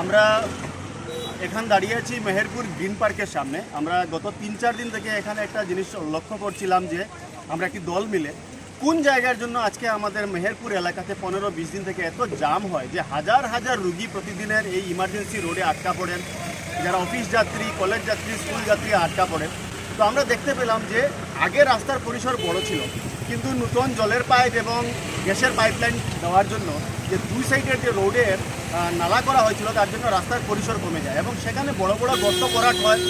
আমরা এখান দাঁড়িয়ে আছি মেহেরপুর গ্রিন পার্কের সামনে। আমরা গত তিন চার দিন থেকে এখানে একটা জিনিস লক্ষ্য করছিলাম যে আমরা একটি দল মিলে কোন জায়গার জন্য আজকে আমাদের মেহেরপুর এলাকাতে পনেরো, বিশ দিন থেকে এত জাম হয় যে হাজার হাজার রুগী প্রতিদিনের এই ইমার্জেন্সি রোডে আটকা পড়েন। যারা অফিস যাত্রী, কলেজ যাত্রী, স্কুল যাত্রী আটকা পড়েন তো আমরা দেখতে পেলাম যে আগে রাস্তার পরিসর বড় ছিল, কিন্তু নতুন জলের পাইপ এবং গ্যাসের পাইপলাইন দেওয়ার জন্য যে দুই সাইডের যে রোডের নালা করা হয়েছিল, তার জন্য রাস্তার পরিসর কমে যায় এবং সেখানে বড় বড় গর্ত ভরাট হয়।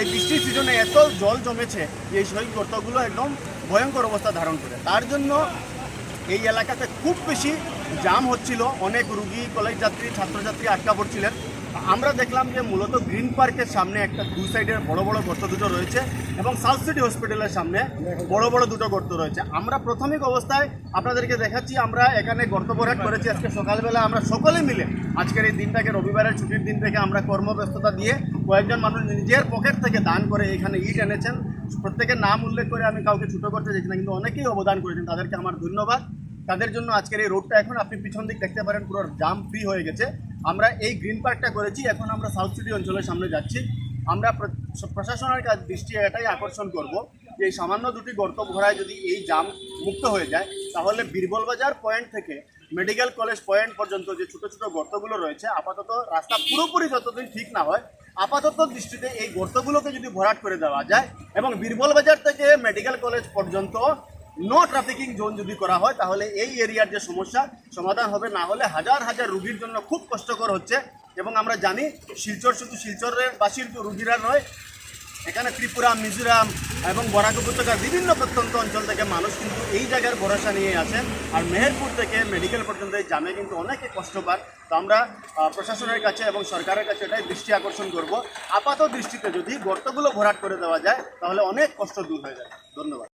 এই বৃষ্টির সিজনে এত জল জমেছে যে এই সেই গর্তগুলো একদম ভয়ঙ্কর অবস্থা ধারণ করে। তার জন্য এই এলাকাতে খুব বেশি জাম হচ্ছিল, অনেক রুগী, কলেজ যাত্রী, ছাত্রছাত্রী আটকা পড়ছিলেন। আমরা দেখলাম যে মূলত গ্রিন পার্কের সামনে একটা দুই সাইডের বড় বড় গর্ত দুটো রয়েছে এবং সাউথ সিটি হসপিটালের সামনে বড় বড় দুটো গর্ত রয়েছে। আমরা প্রাথমিক অবস্থায় আপনাদেরকে দেখাচ্ছি, আমরা এখানে গর্ত ভরাট করেছি আজকে সকালবেলা। আমরা সকলে মিলে আজকের এই দিনটাকে, রবিবারের ছুটির দিন থেকে আমরা কর্মব্যস্ততা দিয়ে কয়েকজন মানুষ নিজের পকেট থেকে দান করে এখানে ইট এনেছেন। প্রত্যেকের নাম উল্লেখ করে আমি কাউকে ছোটো করতে চাইছি না, কিন্তু অনেকেই অবদান করেছেন। তাদেরকে আমার ধন্যবাদ। তাদের জন্য আজকের এই রোডটা এখন আপনি পিছন দিক দেখতে পারেন, পুরো জাম ফ্রি হয়ে গেছে। আমরা এই গ্রিন পার্কটা করেছি, এখন আমরা সাউথ সিটি অঞ্চলের সামনে যাচ্ছি। আমরা প্র- প্রশাসনের কাছে দৃষ্টি এটাই আকর্ষণ করব যে এই সামান্য দুটি গর্ত ভরায় যদি এই জাম মুক্ত হয়ে যায়, তাহলে বীরবল বাজার পয়েন্ট থেকে মেডিকেল কলেজ পয়েন্ট পর্যন্ত যে ছোটো ছোটো গর্তগুলো রয়েছে, আপাতত রাস্তা পুরোপুরি যতদিন ঠিক না হয়, আপাতত দৃষ্টিতে এই গর্তগুলোকে যদি ভরাট করে দেওয়া যায় এবং বীরবল বাজার থেকে মেডিকেল কলেজ পর্যন্ত নো ট্রাফিকিং জোন যদি করা হয়, তাহলে এই এরিয়ার যে সমস্যা, সমাধান হবে। না হলে হাজার হাজার রুগীর জন্য খুব কষ্টকর হচ্ছে। এবং আমরা জানি, শিলচর শুধু শিলচরের বাসীর রুগীরা নয়, এখানে ত্রিপুরা, মিজোরাম এবং বরাক উপত্যকার বিভিন্ন প্রত্যন্ত অঞ্চল থেকে মানুষ কিন্তু এই জায়গার ভরসা নিয়ে আসেন আর মেহেরপুর থেকে মেডিকেল পর্যন্ত এই জামে কিন্তু অনেকে কষ্ট পান তো আমরা প্রশাসনের কাছে এবং সরকারের কাছে এটাই দৃষ্টি আকর্ষণ করব। আপাত দৃষ্টিতে যদি গর্তগুলো ভরাট করে দেওয়া যায়, তাহলে অনেক কষ্ট দূর হয়ে যায় ধন্যবাদ।